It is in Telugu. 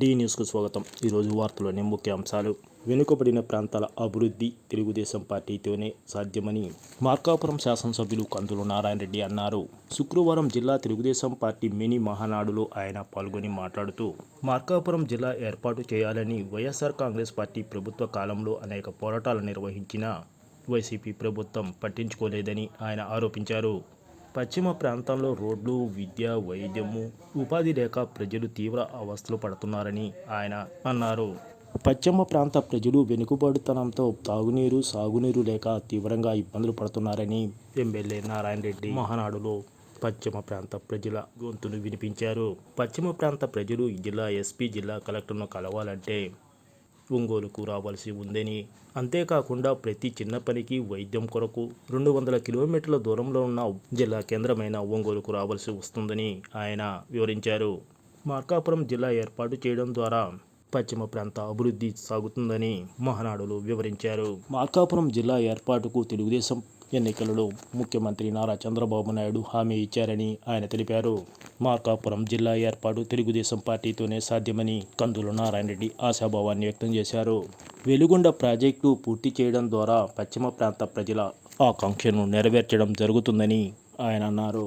డి న్యూస్కు స్వాగతం. ఈరోజు వార్తలోని ముఖ్య అంశాలు వెనుకబడిన ప్రాంతాల అభివృద్ధి తెలుగుదేశం పార్టీతోనే సాధ్యమని మార్కాపురం శాసనసభ్యులు కందులు నారాయణ రెడ్డి అన్నారు. శుక్రవారం జిల్లా తెలుగుదేశం పార్టీ మినీ మహానాడులో ఆయన పాల్గొని మాట్లాడుతూ మార్కాపురం జిల్లా ఏర్పాటు చేయాలని వైఎస్ఆర్ కాంగ్రెస్ పార్టీ ప్రభుత్వ కాలంలో అనేక పోరాటాలు నిర్వహించిన వైసీపీ ప్రభుత్వం పట్టించుకోలేదని ఆయన ఆరోపించారు. పశ్చిమ ప్రాంతాల్లో రోడ్లు విద్య వైద్యము ఉపాధి లేక ప్రజలు తీవ్ర అవస్థలు పడుతున్నారని ఆయన అన్నారు. పశ్చిమ ప్రాంత ప్రజలు వెనుకబడుతనంతో తాగునీరు సాగునీరు లేక తీవ్రంగా ఇబ్బందులు పడుతున్నారని ఎమ్మెల్యే నారాయణ రెడ్డి మహానాడులో పశ్చిమ ప్రాంత ప్రజల గొంతును వినిపించారు. పశ్చిమ ప్రాంత ప్రజలు జిల్లా ఎస్పీ జిల్లా కలెక్టర్ను కలవాలంటే ఒంగోలుకు రావాల్సి ఉందని. అంతేకాకుండా ప్రతి చిన్న పనికి వైద్యం కొరకు రెండు వందల కిలోమీటర్ల దూరంలో ఉన్న జిల్లా కేంద్రమైన ఒంగోలుకు రావాల్సి వస్తుందని ఆయన వివరించారు. మార్కాపురం జిల్లా ఏర్పాటు చేయడం ద్వారా పశ్చిమ ప్రాంత అభివృద్ధి సాగుతుందని మహనాడులు వివరించారు. మార్కాపురం జిల్లా ఏర్పాటుకు తెలుగుదేశం ఎన్నికలలో ముఖ్యమంత్రి నారా చంద్రబాబు నాయుడు హామీ ఇచ్చారని ఆయన తెలిపారు. మార్కాపురం జిల్లా ఏర్పాటు తెలుగుదేశం పార్టీతోనే సాధ్యమని కందులు నారాయణ రెడ్డి ఆశాభావాన్ని వ్యక్తం చేశారు. వెలుగొండ ప్రాజెక్టు పూర్తి చేయడం ద్వారా పశ్చిమ ప్రాంత ప్రజల ఆకాంక్షను నెరవేర్చడం జరుగుతుందని ఆయన అన్నారు.